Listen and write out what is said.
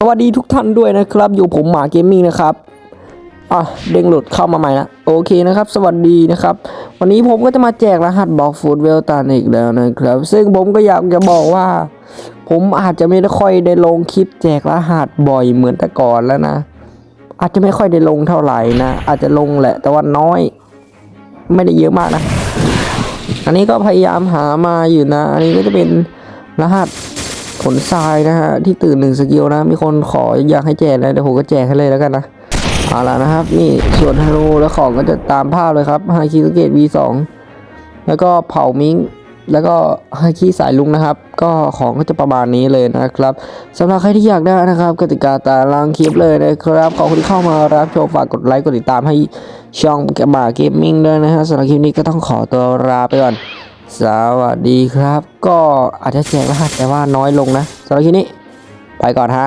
สวัสดีทุกท่านด้วยนะครับ อยู่ผมหมาเกมมิ่งนะครับอะเด้งหลุดเข้ามาใหม่นะโอเคนะครับ สวัสดีนะครับ วันนี้ผมก็จะมาแจกรหัสบอกฟูดเวลตันอีกแล้วนะครับ ซึ่งผมก็อยากจะบอกว่า ผมอาจจะไม่ได้ค่อยได้ลงคลิปแจกรหัสบ่อยเหมือนแต่ก่อนแล้วนะ อาจจะไม่ค่อยได้ลงเท่าไหร่นะ อาจจะลงแหละ แต่ว่าน้อย ไม่ได้เยอะมากนะ อันนี้ก็พยายามหามาอยู่นะ อันนี้ก็จะเป็นรหัส ผลทรายนะฮะที่ตื่นหนึ่งสกิลนะ มีคนขออยากให้แจกนะเดี๋ยวผมก็แจกให้เลยแล้วกันนะเอาละนะครับ นี่ส่วนฮารุแล้วของก็จะตามภาพเลยครับฮาคิสเกต V2 แล้วก็เผามิงแล้วก็ฮาคิสายลุงนะครับ ก็ของก็จะประมาณนี้เลยนะครับสำหรับใครที่อยากได้นะครับ กติกาตารางคลิปเลยนะครับขอบคุณที่เข้ามารับชมฝากกดไลค์กดติดตามให้ช่องกมาเกมมิ่งด้วยนะฮะสำหรับคลิปนี้ก็ต้องขอตัวลาไปก่อน สวัสดีครับ ก็อาจจะแจกรหัสแต่ว่าน้อยลงนะสำหรับคลิปนี้ ไปก่อนฮะ